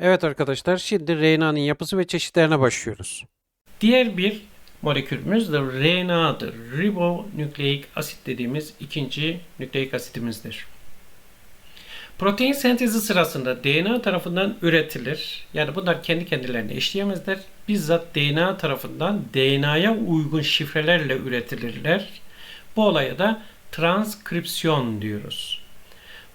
Evet arkadaşlar şimdi RNA'nın yapısı ve çeşitlerine başlıyoruz. Diğer bir molekülümüz de RNA'dır. Ribonükleik asit dediğimiz ikinci nükleik asitimizdir. Protein sentezi sırasında DNA tarafından üretilir. Yani bunlar kendi kendilerine işleyemezler. Bizzat DNA tarafından DNA'ya uygun şifrelerle üretilirler. Bu olaya da transkripsiyon diyoruz.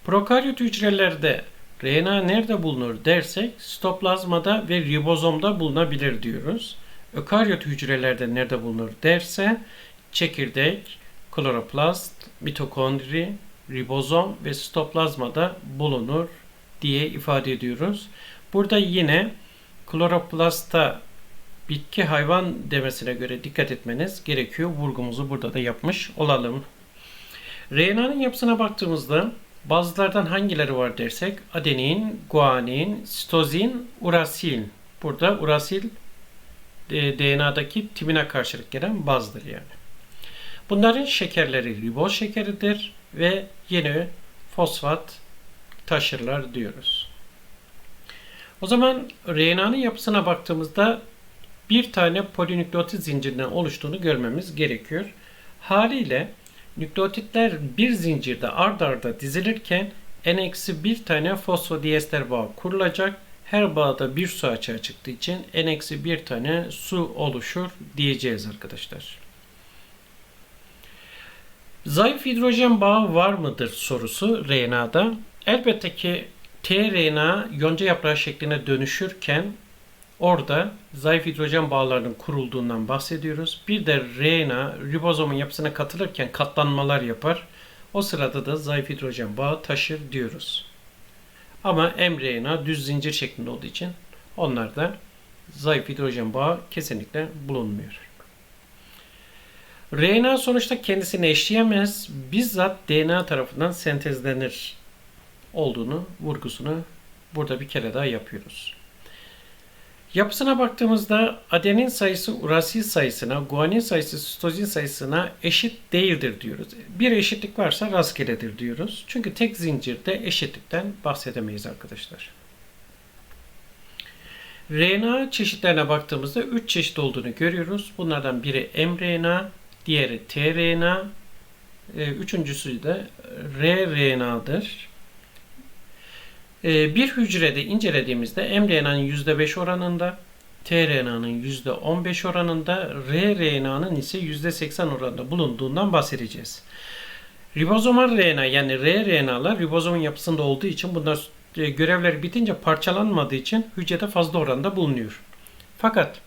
Prokaryot hücrelerde RNA nerede bulunur dersek sitoplazmada ve ribozomda bulunabilir diyoruz. Ökaryot hücrelerde nerede bulunur derse çekirdek, kloroplast, mitokondri, ribozom ve sitoplazmada bulunur diye ifade ediyoruz. Burada yine kloroplastta bitki hayvan demesine göre dikkat etmeniz gerekiyor. Vurgumuzu burada da yapmış olalım. RNA'nın yapısına baktığımızda bazılardan hangileri var dersek adenin, guanin, sitozin, urasil. Burada urasil e, DNA'daki timine karşılık gelen bazdır yani. Bunların şekerleri riboz şekeridir ve yeni fosfat taşırlar diyoruz. O zaman RNA'nın yapısına baktığımızda bir tane polinükleotit zincirinden oluştuğunu görmemiz gerekiyor. Haliyle nükleotitler bir zincirde ard arda dizilirken n-1 tane fosfodiester bağı kurulacak. Her bağda bir su açığa çıktığı için n-1 tane su oluşur diyeceğiz arkadaşlar. Zayıf hidrojen bağı var mıdır sorusu RNA'da. Elbette ki tRNA yonca yaprağı şekline dönüşürken orada zayıf hidrojen bağlarının kurulduğundan bahsediyoruz. Bir de RNA ribozomun yapısına katılırken katlanmalar yapar. O sırada da zayıf hidrojen bağı taşır diyoruz. Ama mRNA düz zincir şeklinde olduğu için onlarda zayıf hidrojen bağı kesinlikle bulunmuyor. RNA sonuçta kendisini eşleyemez, bizzat DNA tarafından sentezlenir olduğunu, vurgusunu burada bir kere daha yapıyoruz. Yapısına baktığımızda adenin sayısı urasil sayısına, guanin sayısı sitozin sayısına eşit değildir diyoruz. Bir eşitlik varsa rastgeledir diyoruz. Çünkü tek zincirde eşitlikten bahsedemeyiz arkadaşlar. RNA çeşitlerine baktığımızda 3 çeşit olduğunu görüyoruz. Bunlardan biri mRNA, diğeri tRNA, e, üçüncüsü de rRNA'dır. E, bir hücrede incelediğimizde mRNA'nın %5 oranında, tRNA'nın %15 oranında, rRNA'nın ise %80 oranında bulunduğundan bahsedeceğiz. Ribozomal RNA yani rRNA'lar ribozomun yapısında olduğu için bunlar e, görevleri bitince parçalanmadığı için hücrede fazla oranda bulunuyor. Fakat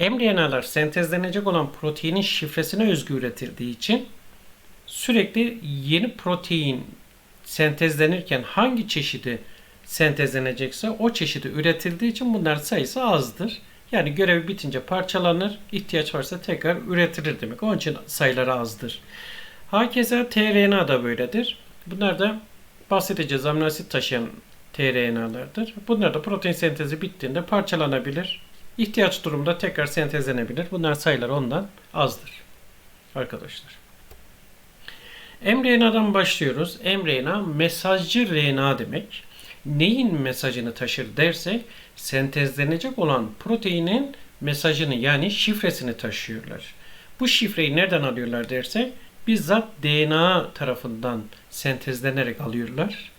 mRNA'lar sentezlenecek olan proteinin şifresine özgü üretildiği için sürekli yeni protein sentezlenirken hangi çeşidi sentezlenecekse o çeşidi üretildiği için bunların sayısı azdır. Yani görevi bitince parçalanır, ihtiyaç varsa tekrar üretilir demek. Onun için sayıları azdır. Hakeza tRNA da böyledir. Bunlar da bahsedeceğiz amino asit taşıyan tRNA'lardır. Bunlar da protein sentezi bittiğinde parçalanabilir. İhtiyaç durumda tekrar sentezlenebilir. Bunlar sayıları ondan azdır. Arkadaşlar. mRNA'dan başlıyoruz. mRNA mesajcı RNA demek. Neyin mesajını taşır dersek sentezlenecek olan proteinin mesajını yani şifresini taşıyorlar. Bu şifreyi nereden alıyorlar dersek bizzat DNA tarafından sentezlenerek alıyorlar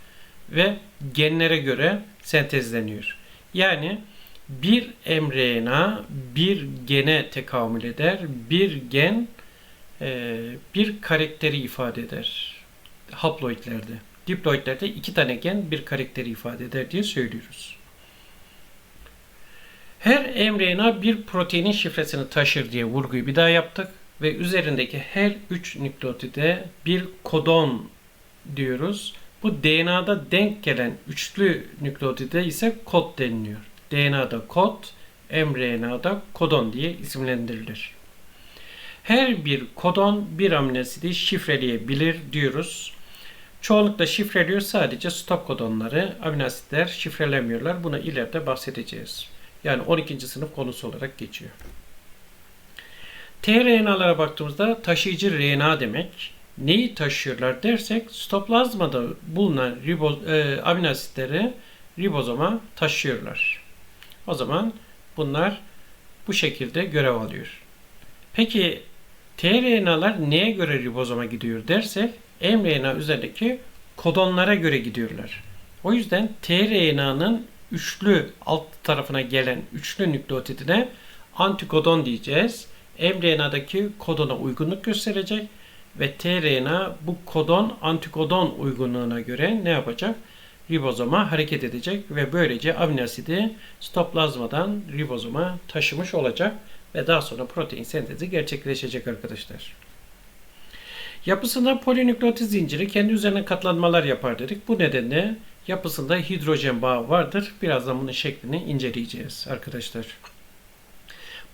ve genlere göre sentezleniyor. Yani bir mRNA bir gene tekamül eder. Bir gen bir karakteri ifade eder. Haploidlerde. Diploidlerde iki tane gen bir karakteri ifade eder diye söylüyoruz. Her mRNA bir proteinin şifresini taşır diye vurguyu bir daha yaptık ve üzerindeki her üç nükleotide bir kodon diyoruz. Bu DNA'da denk gelen üçlü nükleotide ise kod deniliyor. DNA'da kod, mRNA'da kodon diye isimlendirilir. Her bir kodon bir amino asidi şifreleyebilir diyoruz. Çoğunlukla şifreliyor sadece stop kodonları, amino asitler şifrelemiyorlar. Buna ileride bahsedeceğiz. Yani 12. sınıf konusu olarak geçiyor. tRNA'lara baktığımızda taşıyıcı RNA demek. Neyi taşıyorlar dersek stoplazmada bulunan riboz, e, amino asitleri ribozoma taşıyorlar. O zaman bunlar bu şekilde görev alıyor. Peki tRNA'lar neye göre ribozoma gidiyor dersek mRNA üzerindeki kodonlara göre gidiyorlar. O yüzden tRNA'nın üçlü alt tarafına gelen üçlü nükleotidine antikodon diyeceğiz. mRNA'daki kodona uygunluk gösterecek ve tRNA bu kodon antikodon uygunluğuna göre ne yapacak? Ribozoma hareket edecek ve böylece amino asidi stoplazmadan ribozoma taşımış olacak ve daha sonra protein sentezi gerçekleşecek arkadaşlar. Yapısında polinükleotit zinciri kendi üzerine katlanmalar yapar dedik. Bu nedenle yapısında hidrojen bağı vardır. Birazdan bunun şeklini inceleyeceğiz arkadaşlar.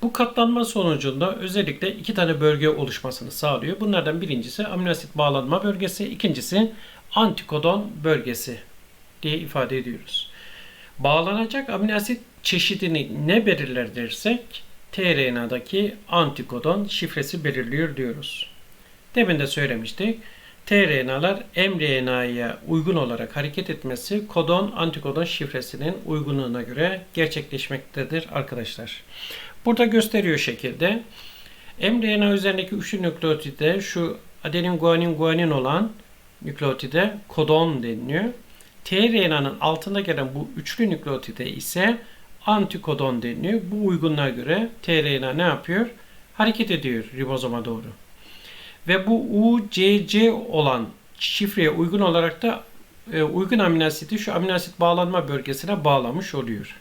Bu katlanma sonucunda özellikle iki tane bölge oluşmasını sağlıyor. Bunlardan birincisi amino asit bağlanma bölgesi, ikincisi antikodon bölgesi diye ifade ediyoruz. Bağlanacak amino asit çeşidini ne belirler dersek tRNA'daki antikodon şifresi belirliyor diyoruz. Demin de söylemiştik. tRNA'lar mRNA'ya uygun olarak hareket etmesi kodon antikodon şifresinin uygunluğuna göre gerçekleşmektedir arkadaşlar. Burada gösteriyor şekilde. mRNA üzerindeki üçlü nükleotide şu adenin guanin guanin olan nükleotide kodon deniliyor. tRNA'nın altında gelen bu üçlü nükleotide ise antikodon deniliyor. Bu uygunluğa göre tRNA ne yapıyor? Hareket ediyor ribozoma doğru. Ve bu UCC olan şifreye uygun olarak da e, uygun amino asidi şu amino asit bağlanma bölgesine bağlamış oluyor.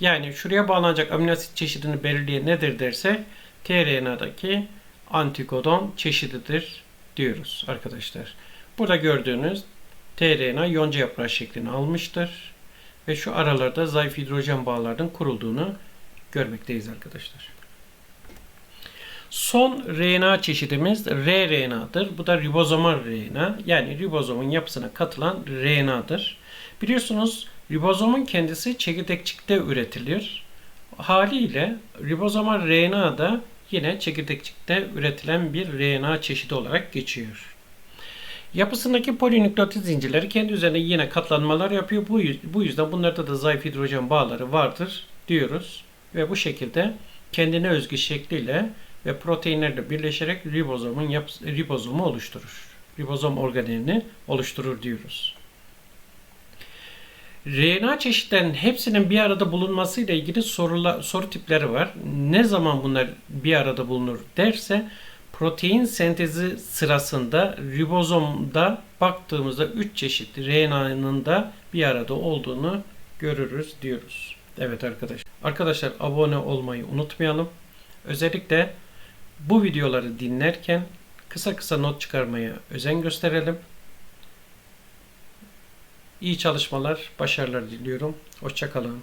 Yani şuraya bağlanacak amino asit çeşidini belirleyen nedir derse tRNA'daki antikodon çeşididir diyoruz arkadaşlar. Burada gördüğünüz tRNA yonca yaprağı şeklini almıştır. Ve şu aralarda zayıf hidrojen bağlarının kurulduğunu görmekteyiz arkadaşlar. Son RNA çeşidimiz rRNA'dır. Bu da ribozomal RNA. Yani ribozomun yapısına katılan RNA'dır. Biliyorsunuz ribozomun kendisi çekirdekçikte üretilir. Haliyle ribozomal RNA da yine çekirdekçikte üretilen bir RNA çeşidi olarak geçiyor. Yapısındaki polinükleotit zincirleri kendi üzerine yine katlanmalar yapıyor. Bu, bu yüzden bunlarda da zayıf hidrojen bağları vardır diyoruz. Ve bu şekilde kendine özgü şekliyle ve proteinlerle birleşerek ribozomun yapısı, ribozomu oluşturur. Ribozom organelini oluşturur diyoruz. RNA çeşitlerinin hepsinin bir arada bulunmasıyla ilgili sorula, soru tipleri var. Ne zaman bunlar bir arada bulunur derse protein sentezi sırasında ribozomda baktığımızda 3 çeşit RNA'nın da bir arada olduğunu görürüz diyoruz. Evet arkadaşlar. Arkadaşlar abone olmayı unutmayalım. Özellikle bu videoları dinlerken kısa kısa not çıkarmaya özen gösterelim. İyi çalışmalar, başarılar diliyorum. Hoşçakalın.